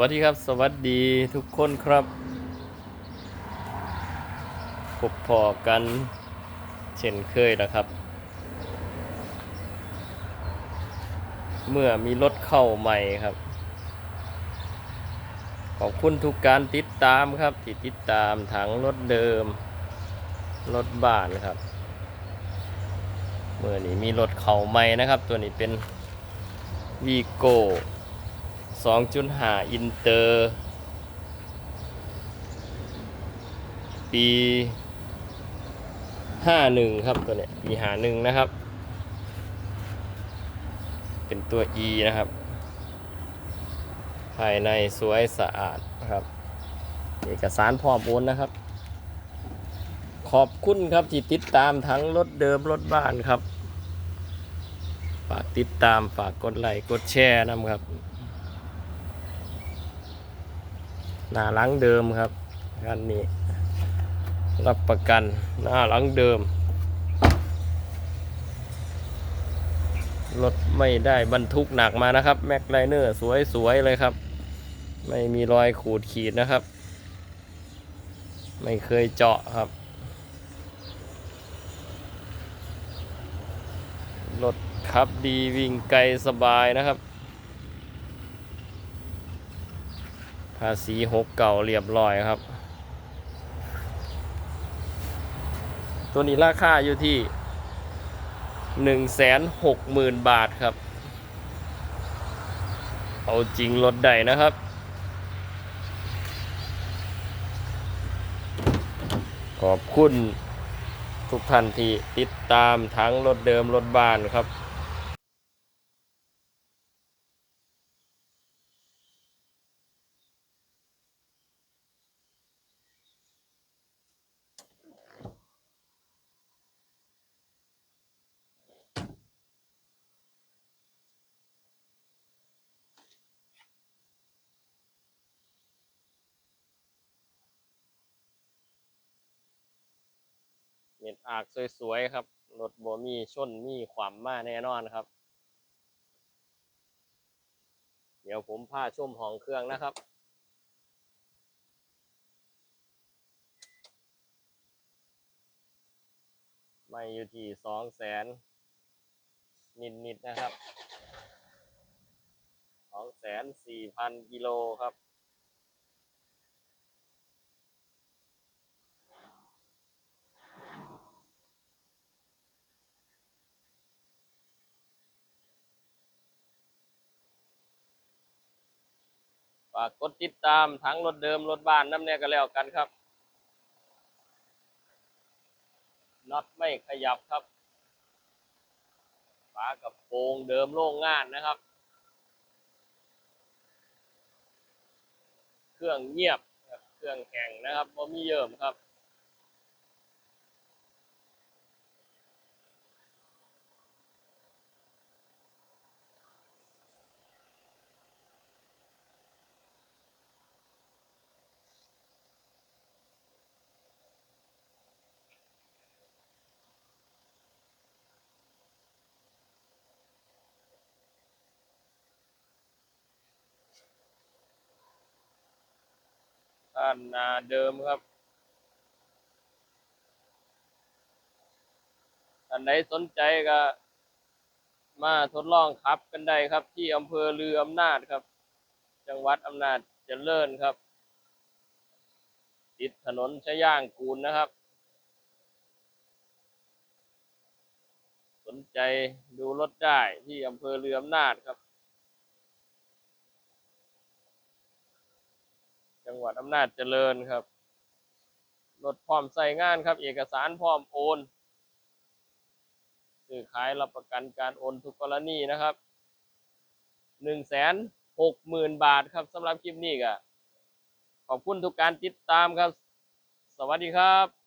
วัสดีครับ สวัสดีทุกคนครับพบพอกัน เช่นเคยนะครับ เมื่อมีรถเข้าใหม่ครับ ขอบคุณทุกการติดตามครับที่ติดตามถังรถเดิม รถบ้านครับ เมื่อนี้มีรถเข้าใหม่นะครับ ตัวนี้เป็นวีโก้ 2.5อินเตอร์ ปี51ครับตัวเนี้ยปี51นะครับ เป็นตัว E นะครับ ภายในสวยสะอาดนะครับเอกสารพร้อมโอนนะครับ ขอบคุณครับที่ติดตามทั้งรถเดิมรถบ้านครับ ฝากติดตามฝากกดไลค์กดแชร์นะครับ หน้าหลังเดิมครับคันนี้รับประกันหน้าหลังเดิมรถไม่ได้บรรทุกหนักมานะครับแม็กไลเนอร์สวยๆเลยครับ ไม่มีรอยขูดขีดนะครับ ไม่เคยเจาะครับรถขับดีวิ่งไกลสบายนะครับาษีหกเก่าเรียบร้อยครับ ตัวนี้ราคาอยู่ที่หนึ่งแสนหกหมื่นบาทครับ เอาจริงรถใดนะครับ ขอบคุณทุกท่านที่ติดตามทั้งรถเดิมรถบ้านครับ ดอากสวยๆครับรถบ่มีชนมีขวามมาแน่นอนครับ เดี๋ยวผมพาชมห้องเครื่องนะครับไม่อยู่ที่สองแสนนิดๆนะครับสองแสนสี่พันกิโลครับ ฝากกดติดตามทั้งรถเดิมรถบ้านน้ำแน่ก็แล้วกันครับน็อตไม่ขยับครับฝากับโปรงเดิมโล่งงานนะครับ เครื่องเงียบครับเครื่องแข่งนะครับบ่มีเยิ่มครับานนาเดิมครับท่านใดสนใจก็มาทดลองขับกันได้ครับ ที่อำเภอลืออำนาจครับ จังหวัดอำนาจเจริญครับ ติดถนนชย่างกูลนะครับ สนใจดูรถได้ที่อำเภอเรืออำนาจครับ จังหวัดอำนาจเจริญครับรถพร้อมใส่งานครับ เอกสารพร้อมโอนซื้อขายรับประกันการโอนทุกกรณีนะครับหนึ่งแสนหกหมื่นบาทครับสำหรับคลิปนี้ก็ขอบคุณทุกการติดตามครับ สวัสดีครับ